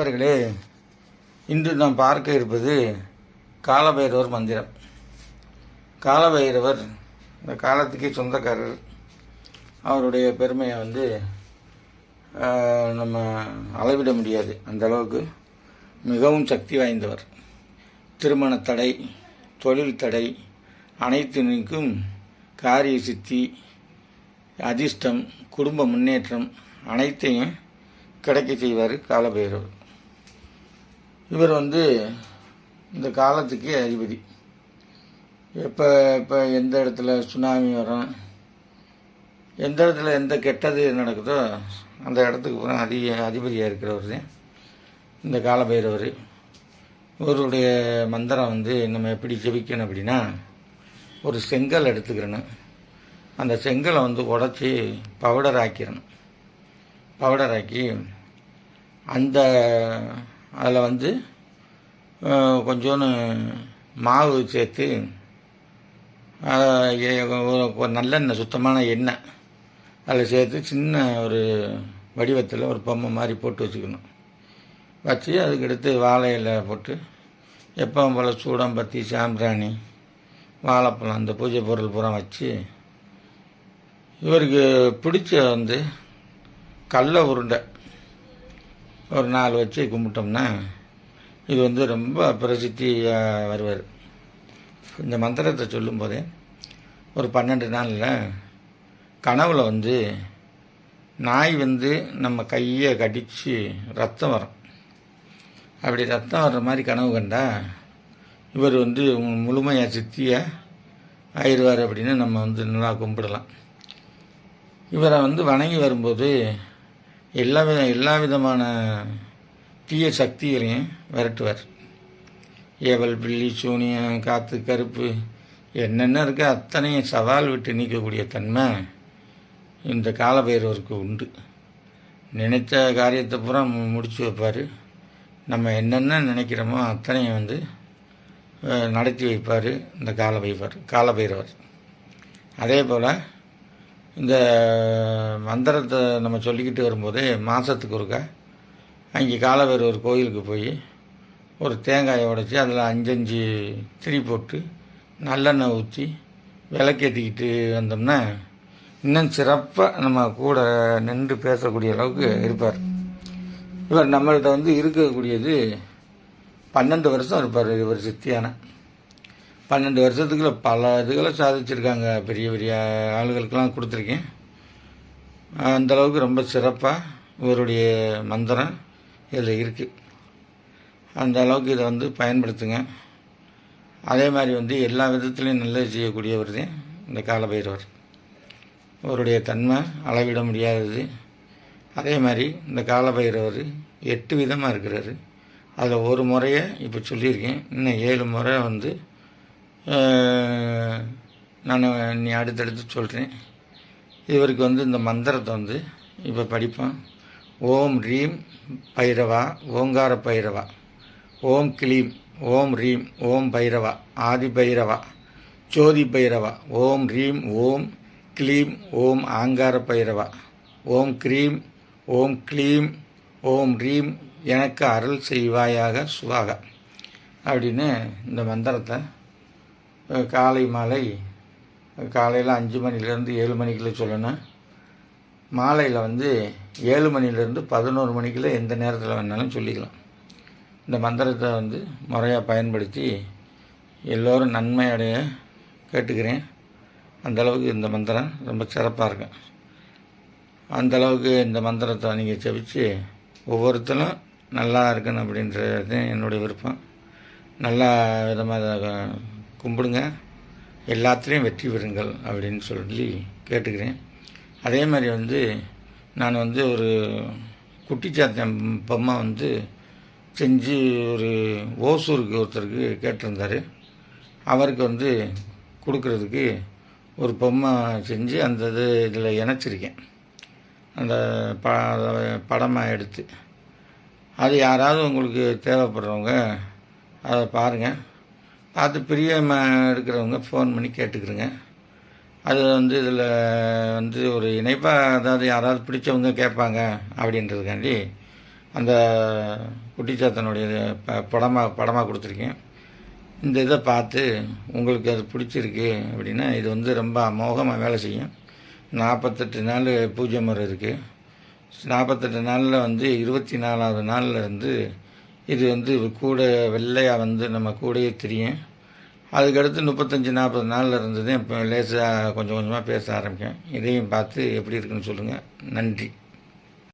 நண்பர்களே இன்று நாம் பார்க்க இருப்பது காலபைரவர் மந்திரம். காலபைரவர் இந்த காலத்துக்கே சொந்தக்காரர். அவருடைய பெருமையை வந்து நம்ம அளவிட முடியாது. அந்த அளவுக்கு மிகவும் சக்தி வாய்ந்தவர். திருமண தடை தொழில் தடை அனைத்தினுக்கும் காரிய சித்தி அதிர்ஷ்டம் குடும்ப முன்னேற்றம் அனைத்தையும் கிடைக்க செய்வார் காலபைரவர். இவர் வந்து இந்த காலத்துக்கே அதிபதி. எப்போ இப்போ எந்த இடத்துல சுனாமி வரும் எந்த இடத்துல எந்த கெட்டது நடக்குதோ அந்த இடத்துக்கு பூரா அதிக அதிபதியாக இருக்கிறவர். தான் இந்த காலபைரவர். இவருடைய மந்திரம் வந்து நம்ம எப்படி ஜெபிக்கணும் அப்படின்னா ஒரு செங்கல் எடுத்துக்கிறணும். அந்த செங்கலை வந்து உடச்சி பவுடர் ஆக்கிடணும். பவுடர் ஆக்கி அந்த அதில் வந்து கொஞ்சோன்னு கொஞ்சோண்டு மாவு சேர்த்து ஒரு- நல்லெண்ணெய் சுத்தமான எண்ணெய். அதில் சேர்த்து சின்ன ஒரு வடிவத்தில் ஒரு பொம்மை மாதிரி போட்டு வச்சுக்கணும். வச்சு அதுக்கடுத்து வாழை இலை போட்டு எப்பவும் போல் சூடம்பத்தி சாம்பிராணி வாழைப்பழம் அந்த பூஜை பொருள் பூரா வச்சு இவருக்கு பிடிச்ச வந்து கடல உருண்டை. ஒரு நாலு வச்சு கும்பிட்டோம்னா இது வந்து ரொம்ப பிரசித்தியாக வருவார். இந்த மந்திரத்தை சொல்லும்போதே ஒரு பன்னெண்டு நாளில் கனவில் வந்து நாய் வந்து நம்ம கையை கடித்து ரத்தம் வரும். அப்படி ரத்தம் வர்ற மாதிரி கனவு கண்டா இவர் வந்து முழுமையாக சித்தியாக ஆயிடுவார் அப்படின்னு நம்ம வந்து நல்லா கும்பிடலாம். இவரை வந்து வணங்கி வரும்போது எல்லா வித எல்லா விதமான தீய சக்திகளையும் விரட்டுவார். ஏவல் பில்லி சூனியம் காற்று கருப்பு என்னென்ன இருக்கோ அத்தனையும் சவால் விட்டு நீக்கக்கூடிய தன்மை இந்த காலபைரவருக்கு உண்டு. நினைத்த காரியத்தை பூரா மு- முடிச்சு வைப்பார். நம்ம என்னென்ன நினைக்கிறோமோ அத்தனையும் வந்து நடத்தி வைப்பார் இந்த காலபைவர் காலபைரவர். அதே போல் இந்த மந்திரத்தை நம்ம சொல்லிக்கிட்டு வரும்போதே மாதத்துக்கு ஒருக்கா அங்கே காலவேர் ஒரு கோயிலுக்கு போய் ஒரு தேங்காயை உடைச்சி அதில் அஞ்சஞ்சு திரி போட்டு நல்லெண்ணெய் ஊற்றி விளக்கேற்றிக்கிட்டு வந்தோம்னா இன்னும் சிறப்பாக நம்ம கூட நின்று பேசக்கூடிய அளவுக்கு இருப்பார். இவர் நம்மள்கிட்ட வந்து இருக்கக்கூடியது பன்னெண்டு வருஷம் இருப்பார் இவர் சித்தியான. பன்னெண்டு வருஷத்துக்குள்ள பல இதுகளை சாதிச்சிருக்காங்க. பெரிய பெரிய ஆளுகளுக்கெல்லாம் கொடுத்துருக்கேன். அந்த அளவுக்கு ரொம்ப சிறப்பாக இவருடைய மந்திரம் இதில் இருக்குது அந்த அளவுக்கு இதை வந்து பயன்படுத்துங்க. அதே மாதிரி வந்து எல்லா விதத்துலேயும் நல்லது செய்யக்கூடியவர் தான் இந்த காலபைரவர். அவருடைய தன்மை அளவிட முடியாதது. அதே மாதிரி இந்த காலபைரவர் எட்டு விதமாக இருக்கிறாரு. அதில் ஒரு முறையை இப்போ சொல்லியிருக்கேன். இன்னும் ஏழு முறை வந்து நான் நீ அடுத்தடுத்து சொல்கிறேன். இவருக்கு வந்து இந்த மந்திரத்தை வந்து இப்போ படிப்போம். ஓம் ரீம் பைரவா ஓங்கார பைரவா. ஓம் கிளீம் ஓம் ரீம் ஓம் பைரவா ஆதி பைரவா. ஜோதி பைரவா ஓம் ரீம் ஓம் கிளீம் ஓம் ஆங்கார பைரவா. ஓம் க்ரீம் ஓம் க்ளீம் ஓம் ரீம் எனக்கு அருள் செய்வாயாக சுவாக. அப்படின்னு இந்த மந்திரத்தை காலை மாலை காலையில் அஞ்சு மணிலேருந்து ஏழு மணிக்குள்ளே சொல்லணும். மாலையில் வந்து ஏழு மணிலேருந்து பதினோரு மணிக்குள்ள எந்த நேரத்தில் வேணாலும் சொல்லிக்கலாம். இந்த மந்திரத்தை வந்து முறையாக பயன்படுத்தி எல்லோரும் நன்மையடைய கேட்டுக்கிறேன். அந்தளவுக்கு இந்த மந்திரம் ரொம்ப சிறப்பாக இருக்கும் அந்தளவுக்கு இந்த மந்திரத்தை நீங்கள் ஜெபிச்சு ஒவ்வொருத்தரும் நல்லா இருக்கணும் அப்படின்றது என்னுடைய விருப்பம். நல்லா விதமாக கும்பிடுங்க. எல்லாத்துலேயும் வெற்றி பெறுங்கள் அப்படின்னு சொல்லி கேட்டுக்கிறேன். அதே மாதிரி வந்து நான் வந்து ஒரு குட்டிச்சாத்தன் பொம்மை வந்து செஞ்சு ஒரு ஓசூருக்கு ஒருத்தருக்கு கேட்டிருந்தாரு. அவருக்கு வந்து கொடுக்கறதுக்கு ஒரு பொம்மை செஞ்சு அந்த இது இதில் இணைச்சிருக்கேன். அந்த ப படமாக எடுத்து. அது யாராவது உங்களுக்கு தேவைப்படுறவங்க அதை பாருங்கள் பார்த்து பிரியமாக எடுக்கிறவங்க ஃபோன் பண்ணி கேட்டுக்கிறேங்க. அது வந்து இதில் வந்து ஒரு இணைப்பாக அதாவது யாராவது பிடிச்சவங்க கேட்பாங்க அப்படின்றதுக்காண்டி அந்த குட்டிச்சாத்தனுடைய ப படமாக படமாக கொடுத்துருக்கேன். இந்த இதை பார்த்து உங்களுக்கு அது பிடிச்சிருக்கு அப்படின்னா இது வந்து ரொம்ப அமோகமாக வேலை செய்யும். நாற்பத்தெட்டு நாள் பூஜை முறை இருக்குது நாற்பத்தெட்டு நாளில் வந்து இருபத்தி நாலாவது நாளில் இருந்து இது வந்து கூட வெள்ளையாக வந்து நம்ம கூடயே தெரியும். அதுக்கடுத்து முப்பத்தஞ்சு நாற்பது நாளில் இருந்தது இப்போ லேசாக கொஞ்சம் கொஞ்சமாக பேச ஆரம்பிக்கும் இதையும் பார்த்து எப்படி இருக்குன்னு சொல்லுங்கள் நன்றி.